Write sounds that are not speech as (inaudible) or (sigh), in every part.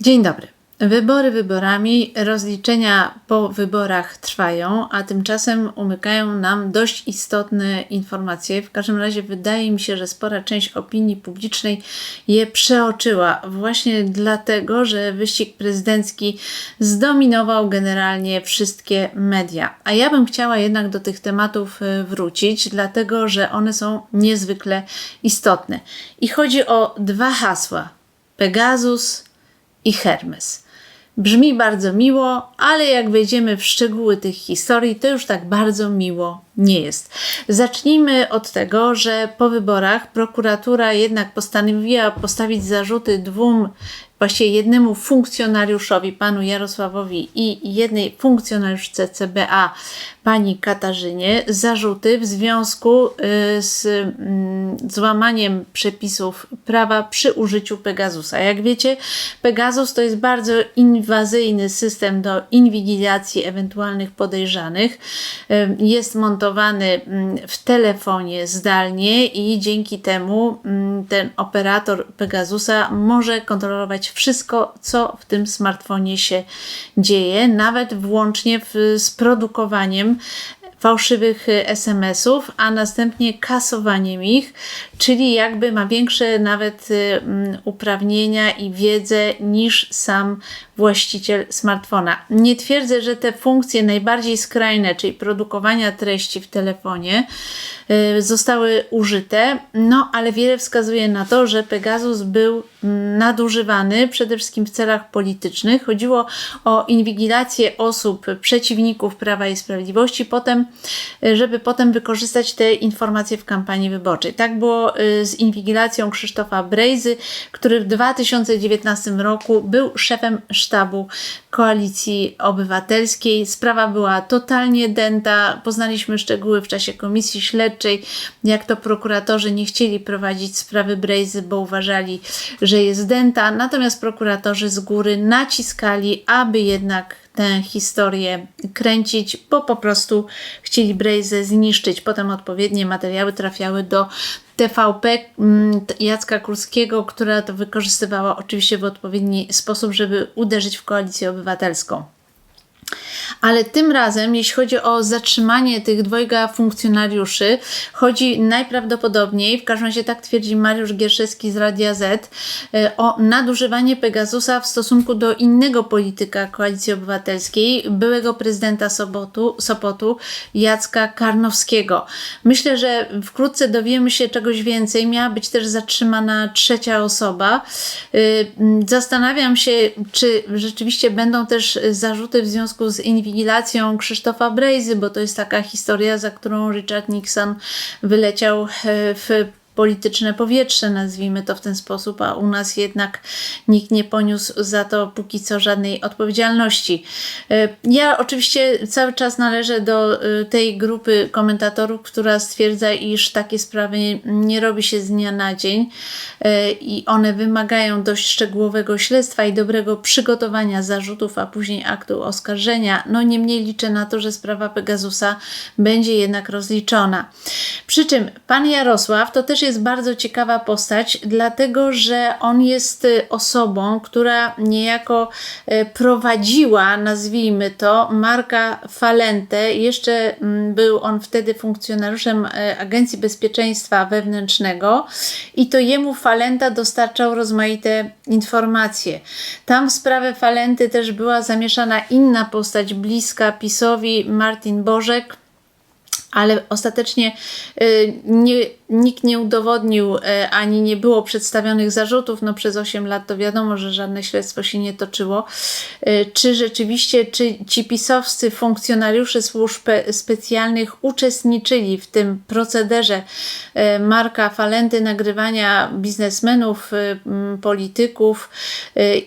Dzień dobry. Wybory wyborami, rozliczenia po wyborach trwają, a tymczasem umykają nam dość istotne informacje. W każdym razie wydaje mi się, że spora część opinii publicznej je przeoczyła, właśnie dlatego, że wyścig prezydencki zdominował generalnie wszystkie media. A ja bym chciała jednak do tych tematów e, wrócić, dlatego że one są niezwykle istotne. I chodzi o dwa hasła: Pegasus i Hermes. Brzmi bardzo miło, ale jak wejdziemy w szczegóły tych historii, to już tak bardzo miło nie jest. Zacznijmy od tego, że po wyborach prokuratura jednak postanowiła postawić zarzuty dwóm właściwie jednemu funkcjonariuszowi, panu Jarosławowi i jednej funkcjonariuszce CBA, pani Katarzynie, zarzuty w związku y, z mm, złamaniem przepisów prawa przy użyciu Pegasusa. Jak wiecie, Pegasus to jest bardzo inwazyjny system do inwigilacji ewentualnych podejrzanych. Y, jest montowany mm, w telefonie zdalnie i dzięki temu mm, ten operator Pegasusa może kontrolować wszystko, co w tym smartfonie się dzieje, nawet włącznie w, z produkowaniem fałszywych y, SMS-ów, a następnie kasowaniem ich, czyli jakby ma większe nawet y, mm, uprawnienia i wiedzę niż sam właściciel smartfona. Nie twierdzę, że te funkcje najbardziej skrajne, czyli produkowania treści w telefonie, y, zostały użyte, no ale wiele wskazuje na to, że Pegasus był nadużywany przede wszystkim w celach politycznych. Chodziło o inwigilację osób przeciwników Prawa i Sprawiedliwości, potem, y, żeby potem wykorzystać te informacje w kampanii wyborczej. Tak było y, z inwigilacją Krzysztofa Brejzy, który w 2019 roku był szefem sztabu Koalicji Obywatelskiej. Sprawa była totalnie dęta. Poznaliśmy szczegóły w czasie komisji śledczej, jak to prokuratorzy nie chcieli prowadzić sprawy Brejzy, bo uważali, że jest dęta. Natomiast prokuratorzy z góry naciskali, aby jednak tę historię kręcić, bo po prostu chcieli Brejzę zniszczyć. Potem odpowiednie materiały trafiały do TVP mm, Jacka Kurskiego, która to wykorzystywała oczywiście w odpowiedni sposób, żeby uderzyć w koalicję obywatelską. Ale tym razem, jeśli chodzi o zatrzymanie tych dwojga funkcjonariuszy, chodzi najprawdopodobniej, w każdym razie tak twierdzi Mariusz Gierszewski z Radia Z, e, o nadużywanie Pegasusa w stosunku do innego polityka Koalicji Obywatelskiej, byłego prezydenta Sobotu, Sopotu, Jacka Karnowskiego. Myślę, że wkrótce dowiemy się czegoś więcej. Miała być też zatrzymana trzecia osoba. E, zastanawiam się, czy rzeczywiście będą też zarzuty w związku z inwigilacją Krzysztofa Brejzy, bo to jest taka historia, za którą Richard Nixon wyleciał e, w polityczne powietrze, nazwijmy to w ten sposób, a u nas jednak nikt nie poniósł za to póki co żadnej odpowiedzialności. E, ja oczywiście cały czas należę do e, tej grupy komentatorów, która stwierdza, iż takie sprawy nie robi się z dnia na dzień e, i one wymagają dość szczegółowego śledztwa i dobrego przygotowania zarzutów, a później aktu oskarżenia. No niemniej liczę na to, że sprawa Pegasusa będzie jednak rozliczona. Przy czym pan Jarosław to też jest jest bardzo ciekawa postać, dlatego że on jest y, osobą, która niejako y, prowadziła, nazwijmy to, Marka Falente. Jeszcze mm, był on wtedy funkcjonariuszem y, Agencji Bezpieczeństwa Wewnętrznego i to jemu Falenta dostarczał rozmaite informacje. Tam w sprawę Falenty też była zamieszana inna postać bliska PiSowi, Martin Bożek ale ostatecznie nie, nikt nie udowodnił e, ani nie było przedstawionych zarzutów. No przez 8 lat to wiadomo, że żadne śledztwo się nie toczyło. E, czy rzeczywiście, czy ci pisowscy funkcjonariusze służb specjalnych uczestniczyli w tym procederze e, Marka Falenty nagrywania biznesmenów, polityków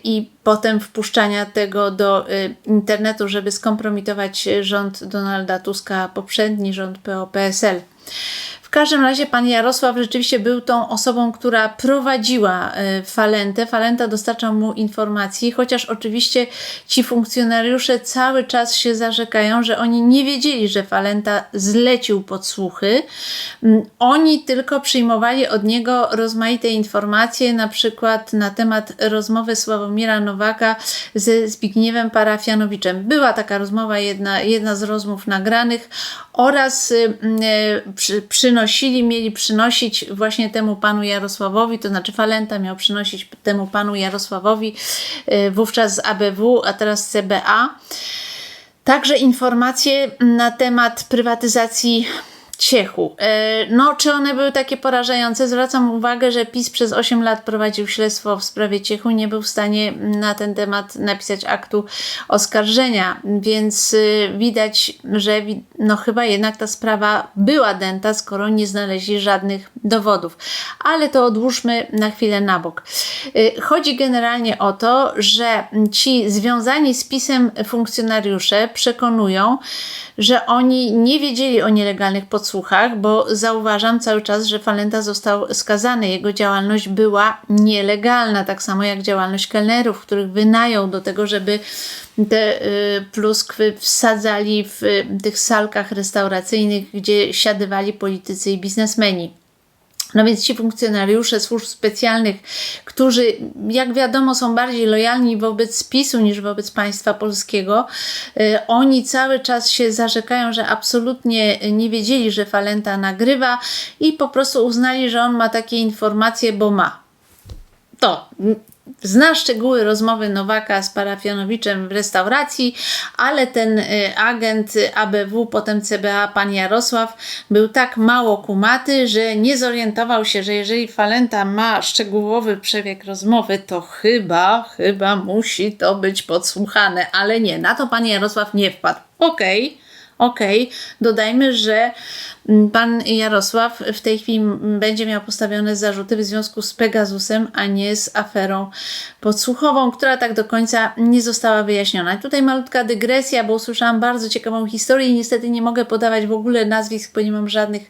i potem wpuszczania tego do internetu, żeby skompromitować rząd Donalda Tuska, poprzedni rząd PO-PSL każdym razie pan Jarosław rzeczywiście był tą osobą, która prowadziła e, Falentę. Falenta dostarczał mu informacji, chociaż oczywiście ci funkcjonariusze cały czas się zarzekają, że oni nie wiedzieli, że Falenta zlecił podsłuchy. Mm, oni tylko przyjmowali od niego rozmaite informacje, na przykład na temat rozmowy Sławomira Nowaka ze Zbigniewem Parafianowiczem. Była taka rozmowa, jedna, jedna z rozmów nagranych oraz y, y, przy, przynosili, mieli przynosić właśnie temu panu Jarosławowi, to znaczy Falenta miał przynosić temu panu Jarosławowi, y, wówczas z ABW, a teraz CBA, także informacje na temat prywatyzacji Ciechu. E, no, czy one były takie porażające? Zwracam uwagę, że PiS przez 8 lat prowadził śledztwo w sprawie Ciechu, nie był w stanie na ten temat napisać aktu oskarżenia, więc y, widać, że no chyba jednak ta sprawa była dęta, skoro nie znaleźli żadnych dowodów. Ale to odłóżmy na chwilę na bok. Y, chodzi generalnie o to, że ci związani z PiSem funkcjonariusze przekonują, że oni nie wiedzieli o nielegalnych podsłuchach, bo zauważam cały czas, że Falenta został skazany. Jego działalność była nielegalna, tak samo jak działalność kelnerów, których wynajął do tego, żeby te y, pluskwy wsadzali w tych salkach restauracyjnych, gdzie siadywali politycy i biznesmeni. No więc ci funkcjonariusze służb specjalnych, którzy, jak wiadomo, są bardziej lojalni wobec PiSu niż wobec państwa polskiego, y, oni cały czas się zarzekają, że absolutnie nie wiedzieli, że Falenta nagrywa i po prostu uznali, że on ma takie informacje, bo ma. To Zna szczegóły rozmowy Nowaka z Parafianowiczem w restauracji, ale ten y, agent ABW, potem CBA, pan Jarosław, był tak mało kumaty, że nie zorientował się, że jeżeli Falenta ma szczegółowy przebieg rozmowy, to chyba, chyba musi to być podsłuchane, ale nie, na to pan Jarosław nie wpadł. Okej. Okay Ok, dodajmy, że pan Jarosław w tej chwili będzie miał postawione zarzuty w związku z Pegasusem, a nie z aferą podsłuchową, która tak do końca nie została wyjaśniona. Tutaj malutka dygresja, bo usłyszałam bardzo ciekawą historię i niestety nie mogę podawać w ogóle nazwisk, bo nie mam żadnych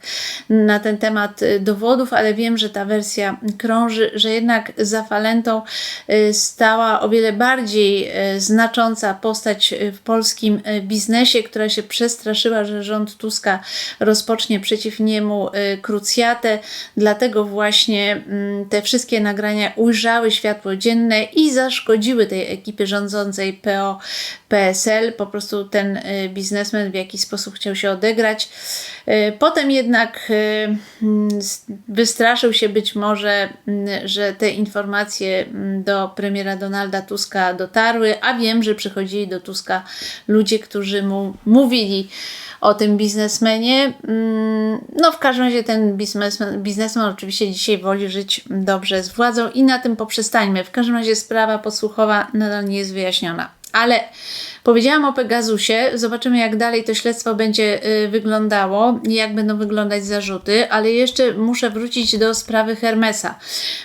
na ten temat y, dowodów, ale wiem, że ta wersja krąży, że jednak za Falentą y, stała o wiele bardziej y, znacząca postać w polskim biznesie, która się przestraszyła, że rząd Tuska rozpocznie przeciw niemu y, krucjatę, dlatego właśnie mm, te wszystkie nagrania ujrzały światło dzienne i zaszkodziły tej ekipie rządzącej PO PSL. Po prostu ten y, biznesmen w jakiś sposób chciał się odegrać. Y, potem jednak mm, wystraszył się być może, mm, że te informacje do premiera Donalda Tuska dotarły, a wiem, że przychodzili do Tuska ludzie, którzy mu mówili, o tym biznesmenie. Mm, no, w każdym razie ten biznesmen, biznesmen oczywiście dzisiaj woli żyć dobrze z władzą i na tym poprzestańmy. W każdym razie sprawa podsłuchowa nadal nie jest wyjaśniona. Ale powiedziałam o Pegasusie, zobaczymy jak dalej to śledztwo będzie y, wyglądało jak będą wyglądać zarzuty, ale jeszcze muszę wrócić do sprawy Hermesa,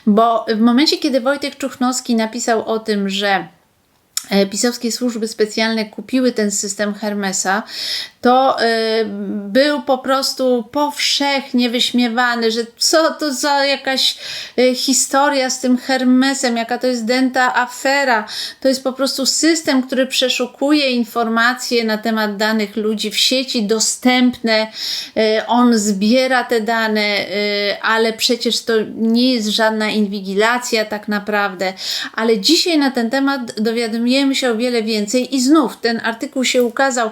bo w momencie, kiedy Wojtek Czuchnowski napisał o tym, że pisowskie służby specjalne kupiły ten system Hermesa, to y, był po prostu powszechnie wyśmiewany, że co to za jakaś y, historia z tym Hermesem, jaka to jest dęta afera. To jest po prostu system, który przeszukuje informacje na temat danych ludzi w sieci dostępne. Y, on zbiera te dane, ale przecież to nie jest żadna inwigilacja tak naprawdę. Ale dzisiaj na ten temat dowiadujemy się o wiele więcej i znów ten artykuł się ukazał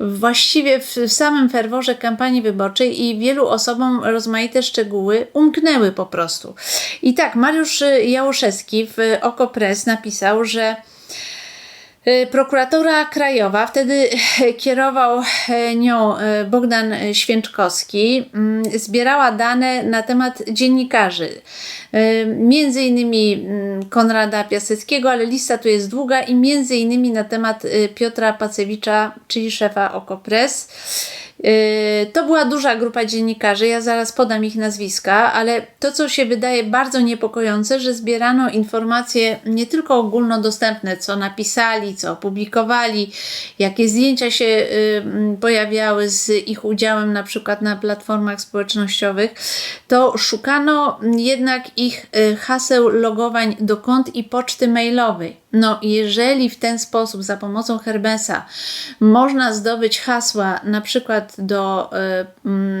właściwie w, samym ferworze kampanii wyborczej i wielu osobom rozmaite szczegóły umknęły po prostu. I tak, Mariusz Jałoszewski w Okopres napisał, że Prokuratura Krajowa, wtedy kierował e, nią e, Bogdan Święczkowski, mm, zbierała dane na temat dziennikarzy. E, między innymi mm, Konrada Piaseckiego, ale lista tu jest długa i między innymi na temat y, Piotra Pacewicza, czyli szefa Okopres. Yy, to była duża grupa dziennikarzy, ja zaraz podam ich nazwiska, ale to, co się wydaje bardzo niepokojące, że zbierano informacje nie tylko ogólnodostępne, co napisali, co opublikowali, jakie zdjęcia się yy, pojawiały z ich udziałem na przykład na platformach społecznościowych, to szukano jednak ich yy, haseł logowań do kont i poczty mailowej. No, jeżeli w ten sposób, za pomocą Hermesa, można zdobyć hasła na przykład do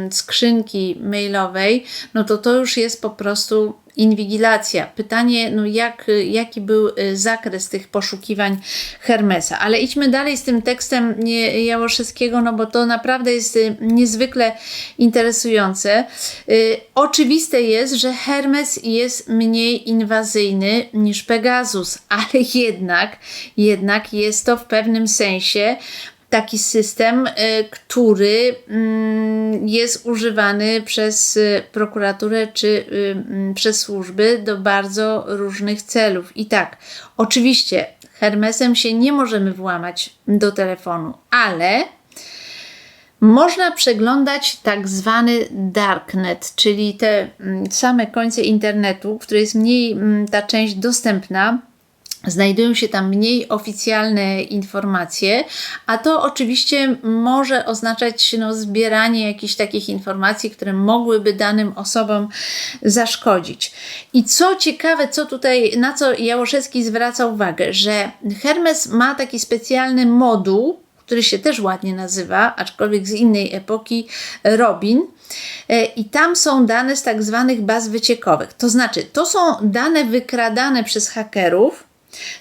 y, skrzynki mailowej, no to to już jest po prostu inwigilacja. Pytanie, no jak, jaki był y, zakres tych poszukiwań Hermesa. Ale idźmy dalej z tym tekstem Jałoszewskiego, no bo to naprawdę jest y, niezwykle interesujące. Y, oczywiste jest, że Hermes jest mniej inwazyjny niż Pegasus, (laughs) ale jednak, jednak jest to w pewnym sensie taki system, y, który mm, jest używany przez y, prokuraturę czy y, mm, przez służby do bardzo różnych celów. I tak, oczywiście Hermesem się nie możemy włamać do telefonu, ale można przeglądać tak zwany darknet, czyli te mm, same końce internetu, które jest mniej ta część dostępna Znajdują się tam mniej oficjalne informacje, a to oczywiście może oznaczać no, zbieranie jakichś takich informacji, które mogłyby danym osobom zaszkodzić. I co ciekawe, co tutaj, na co Jałoszewski zwraca uwagę, że Hermes ma taki specjalny moduł, który się też ładnie nazywa, aczkolwiek z innej epoki, Robin. E, I tam są dane z tak zwanych baz wyciekowych. To znaczy, to są dane wykradane przez hakerów,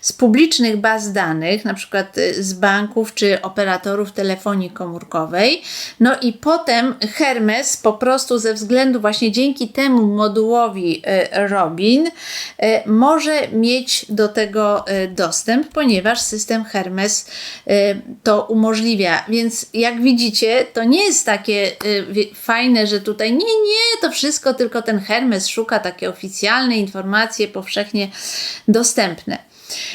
z publicznych baz danych, na przykład y, z banków czy operatorów telefonii komórkowej. No i potem Hermes po prostu ze względu właśnie dzięki temu modułowi y, Robin y, może mieć do tego dostęp, ponieważ system Hermes to umożliwia. Więc jak widzicie, to nie jest takie fajne, że tutaj nie, nie, to wszystko tylko ten Hermes szuka takie oficjalne informacje powszechnie dostępne.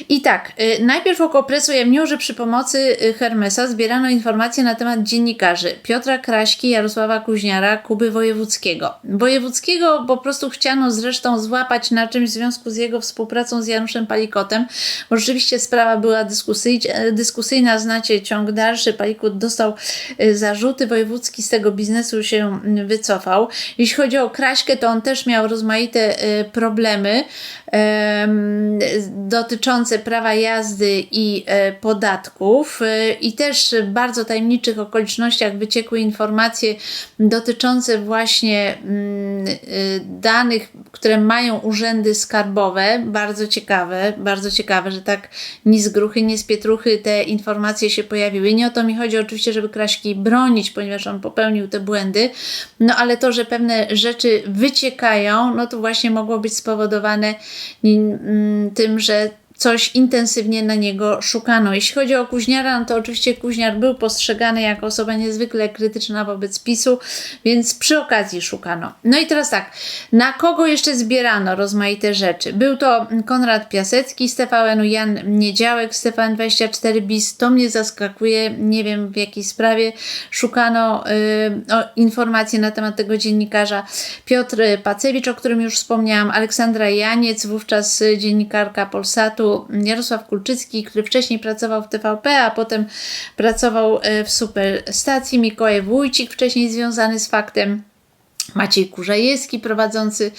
I tak, y, najpierw około presu ujawniło, że przy pomocy y, Hermesa zbierano informacje na temat dziennikarzy Piotra Kraśki, Jarosława Kuźniara, Kuby Wojewódzkiego. Wojewódzkiego po prostu chciano zresztą złapać na czymś w związku z jego współpracą z Januszem Palikotem, bo rzeczywiście sprawa była e, dyskusyjna, znacie ciąg dalszy. Palikut dostał y, zarzuty, Wojewódzki z tego biznesu się wycofał. Jeśli chodzi o Kraśkę, to on też miał rozmaite problemy dotyczące prawa jazdy i e, podatków e, i też w bardzo tajemniczych okolicznościach wyciekły informacje dotyczące właśnie mm, e, danych, które mają urzędy skarbowe. Bardzo ciekawe, bardzo ciekawe, że tak ni z gruchy, ni z pietruchy te informacje się pojawiły. Nie o to mi chodzi oczywiście, żeby Kraśki bronić, ponieważ on popełnił te błędy, no ale to, że pewne rzeczy wyciekają, no to właśnie mogło być spowodowane Mm, tym, że coś intensywnie na niego szukano. Jeśli chodzi o Kuźniara, no to oczywiście Kuźniar był postrzegany jako osoba niezwykle krytyczna wobec PiSu, więc przy okazji szukano. No i teraz tak, na kogo jeszcze zbierano rozmaite rzeczy? Był to Konrad Piasecki TVN-u, Jan Niedziałek z TVN24 BIS. To mnie zaskakuje, nie wiem w jakiej sprawie szukano y, informacji na temat tego dziennikarza. Piotr Pacewicz, o którym już wspomniałam, Aleksandra Janiec, wówczas dziennikarka Polsatu, Jarosław Kulczycki, który wcześniej pracował w TVP, a potem pracował e, w Superstacji, Mikołaj Wójcik, wcześniej związany z faktem. Maciej Kurzajewski prowadzący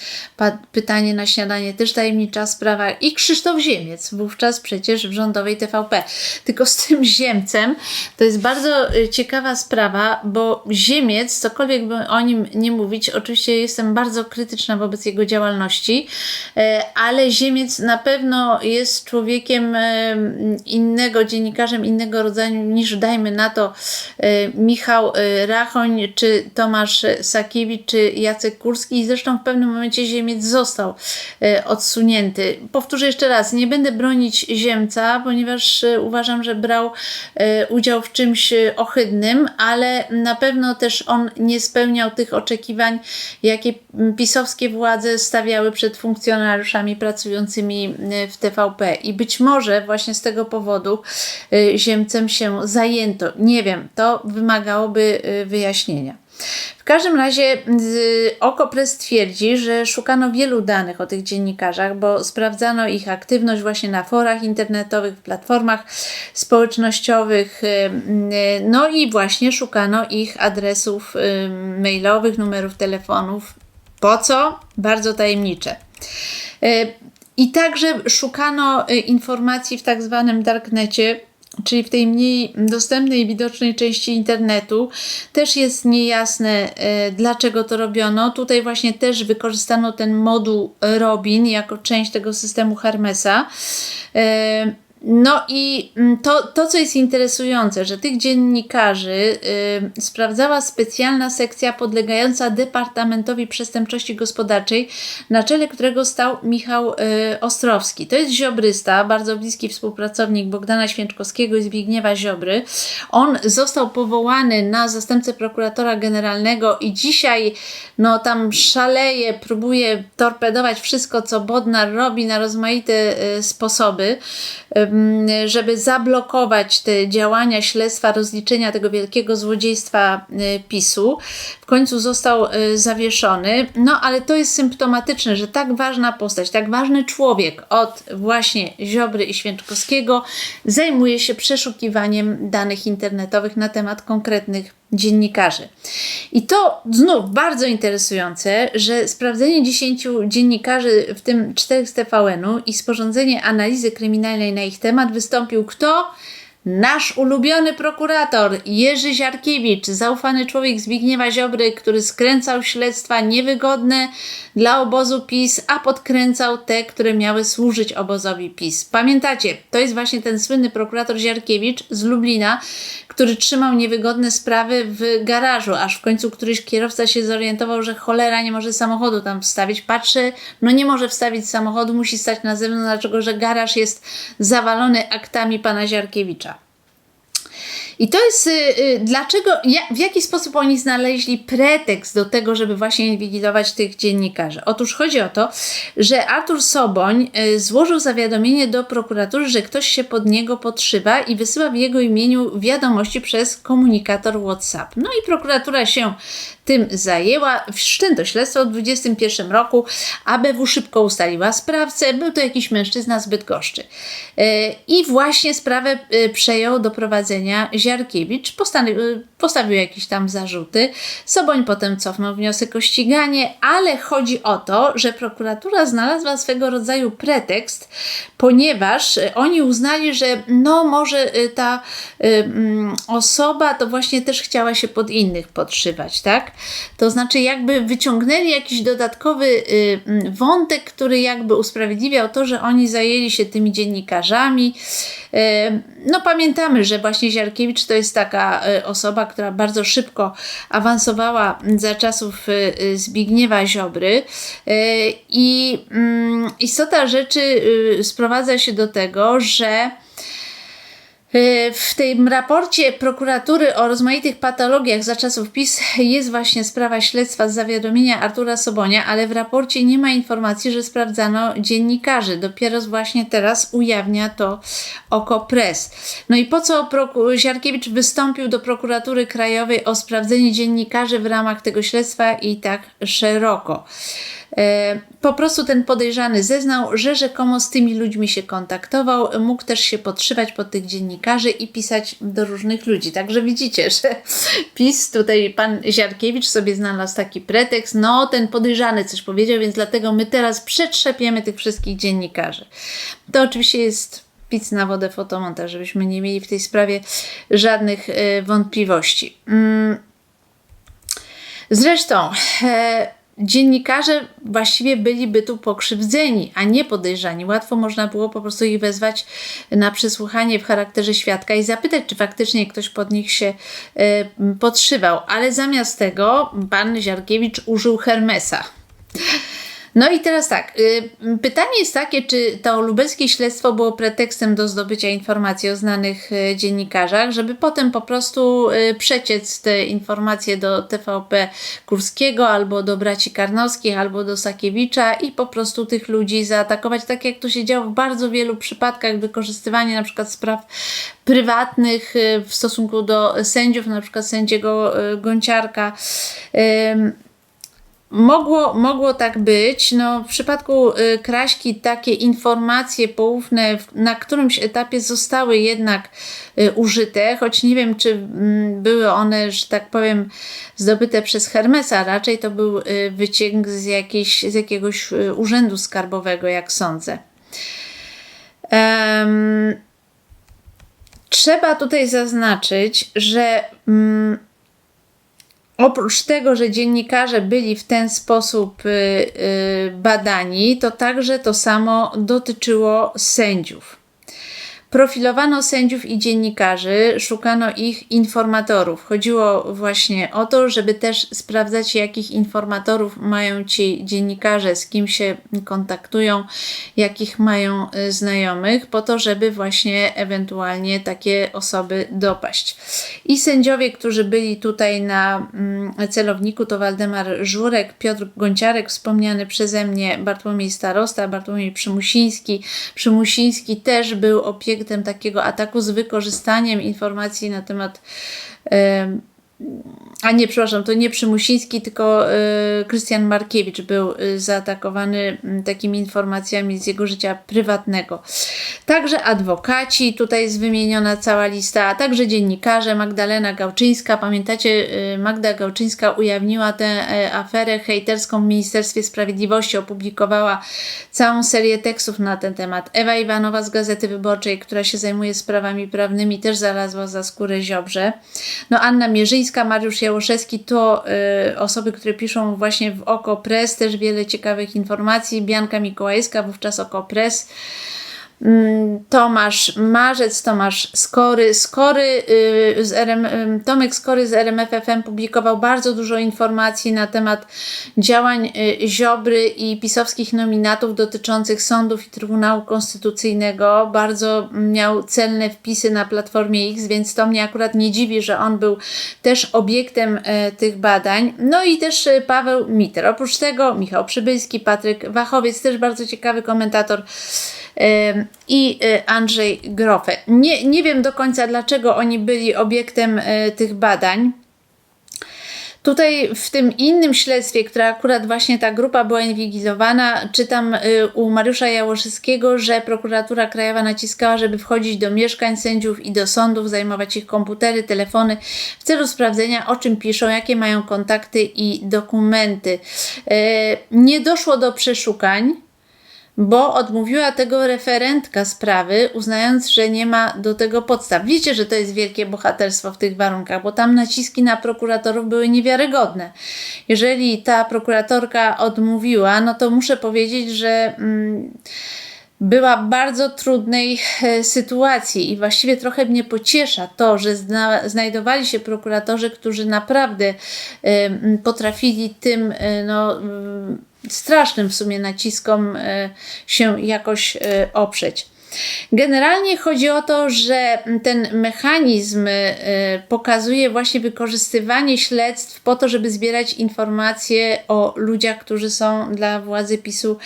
pytanie na śniadanie, też tajemnicza sprawa i Krzysztof Ziemiec, wówczas przecież w rządowej TVP. Tylko z tym Ziemcem to jest bardzo y, ciekawa sprawa, bo Ziemiec, cokolwiek by o nim nie mówić, oczywiście jestem bardzo krytyczna wobec jego działalności, e, ale Ziemiec na pewno jest człowiekiem e, innego, dziennikarzem innego rodzaju niż dajmy na to e, Michał Rachoń, czy Tomasz Sakiewicz, czy Jacek Kurski i zresztą w pewnym momencie Ziemiec został e, odsunięty. Powtórzę jeszcze raz, nie będę bronić Ziemca, ponieważ e, uważam, że brał udział w czymś ohydnym, ale na pewno też on nie spełniał tych oczekiwań, jakie pisowskie władze stawiały przed funkcjonariuszami pracującymi w TVP. I być może właśnie z tego powodu Ziemcem się zajęto. Nie wiem, to wymagałoby wyjaśnienia. W każdym razie Okopres twierdzi, że szukano wielu danych o tych dziennikarzach, bo sprawdzano ich aktywność właśnie na forach internetowych, platformach społecznościowych, no i właśnie szukano ich adresów mailowych, numerów telefonów. Po co? Bardzo tajemnicze. I także szukano informacji w tak zwanym darknecie, czyli w tej mniej dostępnej widocznej części internetu, też jest niejasne, e, dlaczego to robiono. Tutaj właśnie też wykorzystano ten moduł Robin jako część tego systemu Hermesa. No i mm, to, to, co jest interesujące, że tych dziennikarzy y, sprawdzała specjalna sekcja podlegająca Departamentowi Przestępczości Gospodarczej, na czele którego stał Michał y, Ostrowski. To jest ziobrysta, bardzo bliski współpracownik Bogdana Święczkowskiego i Zbigniewa Ziobry. On został powołany na zastępcę prokuratora generalnego i dzisiaj no, tam szaleje, próbuje torpedować wszystko, co Bodnar robi na rozmaite y, sposoby żeby zablokować te działania śledztwa, rozliczenia tego wielkiego złodziejstwa y, PiSu. W końcu został y, zawieszony. No ale to jest symptomatyczne, że tak ważna postać, tak ważny człowiek od właśnie Ziobry i Święczkowskiego zajmuje się przeszukiwaniem danych internetowych na temat konkretnych dziennikarzy. I to znów bardzo interesujące, że sprawdzenie 10 dziennikarzy, w tym 4 z TVN-u i sporządzenie analizy kryminalnej na ich temat wystąpił kto? Nasz ulubiony prokurator Jerzy Ziarkiewicz, zaufany człowiek Zbigniewa Ziobry, który skręcał śledztwa niewygodne dla obozu PiS, a podkręcał te, które miały służyć obozowi PiS. Pamiętacie, to jest właśnie ten słynny prokurator Ziarkiewicz z Lublina, który trzymał niewygodne sprawy w garażu, aż w końcu któryś kierowca się zorientował, że cholera nie może samochodu tam wstawić. Patrzy, no nie może wstawić samochodu, musi stać na zewnątrz, dlaczego że garaż jest zawalony aktami pana Ziarkiewicza. I to jest y, y, dlaczego, w jaki sposób oni znaleźli pretekst do tego, żeby właśnie inwigilować tych dziennikarzy. Otóż chodzi o to, że Artur Soboń y, złożył zawiadomienie do prokuratury, że ktoś się pod niego podszywa i wysyła w jego imieniu wiadomości przez komunikator WhatsApp. No i prokuratura się tym zajęła. Wszczęto śledztwo w 2021 roku. ABW szybko ustaliła sprawcę. Był to jakiś mężczyzna z Bydgoszczy. I właśnie sprawę przejął do prowadzenia Ziarkiewicz postawił, postawił jakieś tam zarzuty. Soboń potem cofnął wniosek o ściganie, ale chodzi o to, że prokuratura znalazła swego rodzaju pretekst, ponieważ oni uznali, że no może ta mm, osoba to właśnie też chciała się pod innych podszywać, tak? To znaczy jakby wyciągnęli jakiś dodatkowy y, mm, wątek, który jakby usprawiedliwiał to, że oni zajęli się tymi dziennikarzami. No pamiętamy, że właśnie Ziarkiewicz to jest taka osoba, która bardzo szybko awansowała za czasów y, y, Zbigniewa Ziobry. Y, I mm, istota rzeczy sprowadza się do tego, że Y, w tym raporcie prokuratury o rozmaitych patologiach za czasów PiS jest właśnie sprawa śledztwa z zawiadomienia Artura Sobonia, ale w raporcie nie ma informacji, że sprawdzano dziennikarzy. Dopiero właśnie teraz ujawnia to oko press. No i po co Ziarkiewicz wystąpił do prokuratury krajowej o sprawdzenie dziennikarzy w ramach tego śledztwa i tak szeroko? E, po prostu ten podejrzany zeznał, że rzekomo z tymi ludźmi się kontaktował, mógł też się podszywać pod tych dziennikarzy i pisać do różnych ludzi. Także widzicie, że (laughs) PiS, tutaj pan Ziarkiewicz sobie znalazł taki pretekst, no ten podejrzany coś powiedział, więc dlatego my teraz przetrzepiemy tych wszystkich dziennikarzy. To oczywiście jest pic na wodę fotomontaż, żebyśmy nie mieli w tej sprawie żadnych y, wątpliwości. Mm. Zresztą, e, dziennikarze właściwie byliby tu pokrzywdzeni, a nie podejrzani. Łatwo można było po prostu ich wezwać na przesłuchanie w charakterze świadka i zapytać, czy faktycznie ktoś pod nich się y, podszywał. Ale zamiast tego pan Ziarkiewicz użył Hermesa. No i teraz tak, y, pytanie jest takie, czy to lubelskie śledztwo było pretekstem do zdobycia informacji o znanych y, dziennikarzach, żeby potem po prostu y, przeciec te informacje do TVP Kurskiego, albo do braci Karnowskich, albo do Sakiewicza i po prostu tych ludzi zaatakować, tak jak to się działo w bardzo wielu przypadkach, wykorzystywanie na przykład spraw prywatnych w stosunku do sędziów, na przykład sędziego Gonciarka. Mogło, mogło tak być. No, w przypadku y, Kraśki takie informacje poufne na którymś etapie zostały jednak y, użyte, choć nie wiem, czy mm, były one, że tak powiem, zdobyte przez Hermesa. Raczej to był y, wyciek z, jakiejś, z jakiegoś urzędu skarbowego, jak sądzę. Um, trzeba tutaj zaznaczyć, że. Um, Oprócz tego, że dziennikarze byli w ten sposób y, y, badani, to także to samo dotyczyło sędziów. Profilowano sędziów i dziennikarzy, szukano ich informatorów. Chodziło właśnie o to, żeby też sprawdzać, jakich informatorów mają ci dziennikarze, z kim się kontaktują, jakich mają y, znajomych, po to, żeby właśnie ewentualnie takie osoby dopaść. I sędziowie, którzy byli tutaj na mm, celowniku, to Waldemar Żurek, Piotr Gonciarek, wspomniany przeze mnie, Bartłomiej Starosta, Bartłomiej Przymusiński. Przymusiński też był opiekunem takiego ataku z wykorzystaniem informacji na temat a nie, przepraszam, to nie Przymusiński, tylko y, Krystian Markiewicz był y, zaatakowany y, takimi informacjami z jego życia prywatnego. Także adwokaci, tutaj jest wymieniona cała lista, a także dziennikarze, Magdalena Gałczyńska. Pamiętacie, y, Magda Gałczyńska ujawniła tę y, aferę hejterską w Ministerstwie Sprawiedliwości, opublikowała całą serię tekstów na ten temat. Ewa Iwanowa z Gazety Wyborczej, która się zajmuje sprawami prawnymi, też znalazła za skórę Ziobrze. No Anna Mierzyńska, Mariusz Jałoszewski to y, osoby, które piszą właśnie w Oko Press, też wiele ciekawych informacji. Bianka Mikołajska, wówczas Oko Press. Mm, Tomasz Marzec, Tomasz Skory. Skory y, z RM, Tomek Skory z RMFFM publikował bardzo dużo informacji na temat działań y, Ziobry i pisowskich nominatów dotyczących sądów i Trybunału Konstytucyjnego. Bardzo miał celne wpisy na Platformie X, więc to mnie akurat nie dziwi, że on był też obiektem y, tych badań. No i też Paweł Miter. Oprócz tego Michał Przybylski, Patryk Wachowiec, też bardzo ciekawy komentator i y, Andrzej Grofe. Nie, nie wiem do końca, dlaczego oni byli obiektem y, tych badań. Tutaj w tym innym śledztwie, które akurat właśnie ta grupa była inwigilowana, czytam y, u Mariusza Jałoszewskiego, że prokuratura krajowa naciskała, żeby wchodzić do mieszkań sędziów i do sądów, zajmować ich komputery, telefony w celu sprawdzenia, o czym piszą, jakie mają kontakty i dokumenty. Nie doszło do przeszukań bo odmówiła tego referentka sprawy, uznając, że nie ma do tego podstaw. Wiecie, że to jest wielkie bohaterstwo w tych warunkach, bo tam naciski na prokuratorów były niewiarygodne. Jeżeli ta prokuratorka odmówiła, no to muszę powiedzieć, że. Mm, była w bardzo trudnej e, sytuacji i właściwie trochę mnie pociesza to, że zna, znajdowali się prokuratorzy, którzy naprawdę y, potrafili tym y, no, y, strasznym w sumie naciskom e, się jakoś e, oprzeć. Generalnie chodzi o to, że ten mechanizm e, pokazuje właśnie wykorzystywanie śledztw po to, żeby zbierać informacje o ludziach, którzy są dla władzy PiSu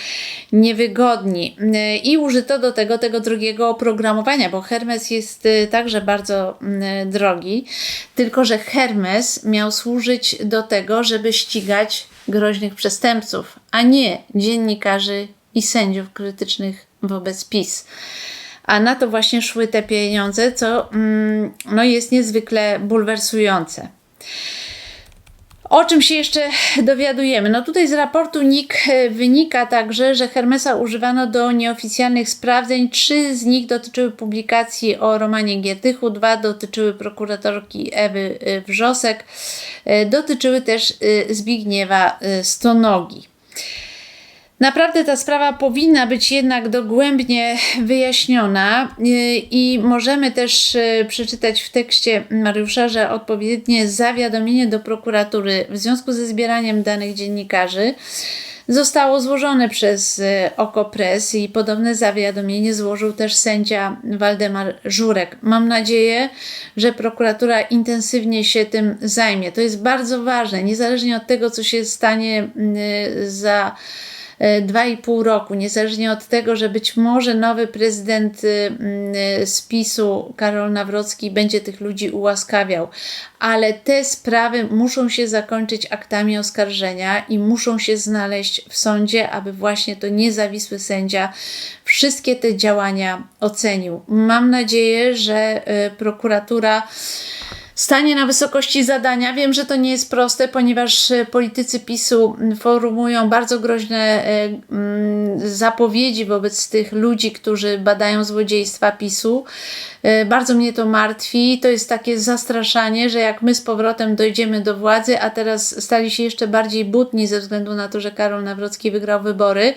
niewygodni. I użyto do tego tego drugiego oprogramowania, bo Hermes jest także bardzo drogi, tylko że Hermes miał służyć do tego, żeby ścigać groźnych przestępców, a nie dziennikarzy i sędziów krytycznych wobec PiS. A na to właśnie szły te pieniądze, co mm, no jest niezwykle bulwersujące. O czym się jeszcze dowiadujemy? No tutaj z raportu NIK e, wynika także, że Hermesa używano do nieoficjalnych sprawdzeń. Trzy z nich dotyczyły publikacji o Romanie Giertychu, dwa dotyczyły prokuratorki Ewy e, Wrzosek, e, dotyczyły też Zbigniewa Stonogi. Naprawdę ta sprawa powinna być jednak dogłębnie (laughs) wyjaśniona y, i możemy też y, przeczytać w tekście Mariusza, że odpowiednie zawiadomienie do prokuratury w związku ze zbieraniem danych dziennikarzy zostało złożone przez y, Okopres i podobne zawiadomienie złożył też sędzia Waldemar Żurek. Mam nadzieję, że prokuratura intensywnie się tym zajmie. To jest bardzo ważne, niezależnie od tego, co się stanie za 2,5 roku, niezależnie od tego, że być może nowy prezydent y, mm, z PiSu, Karol Nawrocki, będzie tych ludzi ułaskawiał, ale te sprawy muszą się zakończyć aktami oskarżenia i muszą się znaleźć w sądzie, aby właśnie to niezawisły sędzia wszystkie te działania ocenił. Mam nadzieję, że y, prokuratura stanie na wysokości zadania. Wiem, że to nie jest proste, ponieważ e, politycy PiSu formułują bardzo groźne e, mm, zapowiedzi wobec tych ludzi, którzy badają złodziejstwa PiSu. E, bardzo mnie to martwi. To jest takie zastraszanie, że jak my z powrotem dojdziemy do władzy, a teraz stali się jeszcze bardziej butni ze względu na to, że Karol Nawrocki wygrał wybory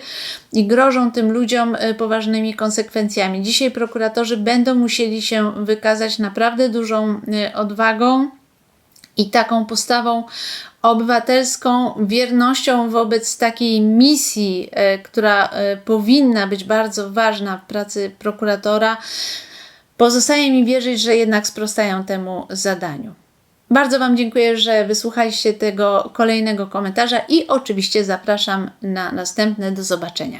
i grożą tym ludziom poważnymi konsekwencjami. Dzisiaj prokuratorzy będą musieli się wykazać naprawdę dużą e, odwagą i taką postawą obywatelską, wiernością wobec takiej misji, która powinna być bardzo ważna w pracy prokuratora Pozostaje mi wierzyć, że jednak sprostają temu zadaniu. Bardzo Wam dziękuję, że wysłuchaliście tego kolejnego komentarza i oczywiście zapraszam na następne. Do zobaczenia.